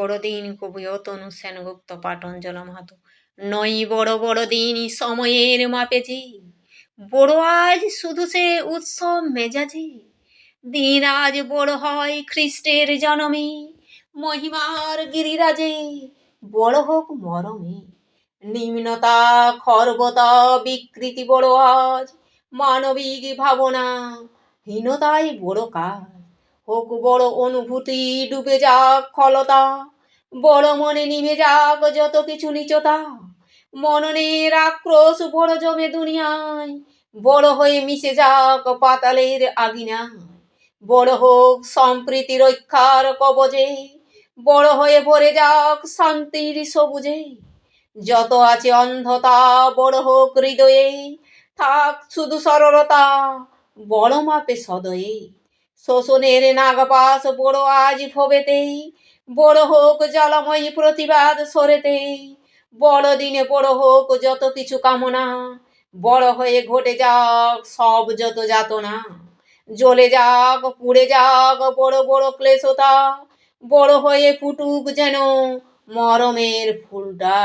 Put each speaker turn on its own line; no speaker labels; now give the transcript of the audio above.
বড়দিন কবিও তনু সেনগুপ্ত পাটন মাহাতো নই বড় বড় দিন সময়ের মাপেছি বড় আজ শুধু সে উৎসব মেজাজি। দিন আজ বড় হয় খ্রিস্টের জনমে। মহিমার গিরিরাজে বড় হোক মরমে। নিম্নতা খর্বতা বিকৃতি বড় আজ। মানবিক ভাবনা হীনতাই বড় কাজ। হোক বড় অনুভূতি ডুবে যাক ফলতা বড় মনে নিভে যাক যত কিছু নিচতা। মননের আক্রোশ বড় জমে দুনিয়ায়। বড় হয়ে মিশে যাক পাতালের আগিনায়। বড় হোক সম্প্রীতি রক্ষার কবজে। বড় হয়ে ভরে যাক শান্তির সবুজে। যত আছে অন্ধতা, বড় হোক হৃদয়ে। থাক শুধু সরলতা, বড় মাপে সদয়ে। শোষণের নাগপাশ বড় আজ ভবেতেই বড় হোক জলময়ী প্রতিবাদ সরেতেই। বড় দিনে বড় হোক যত কিছু কামনা, বড় হয়ে ঘটে যাক সব যত যাতনা। জ্বলে যাক, পুড়ে যাক বড় বড় ক্লেশতা, বড় হয়ে ফুটুক যেন মরমের ফুলটা।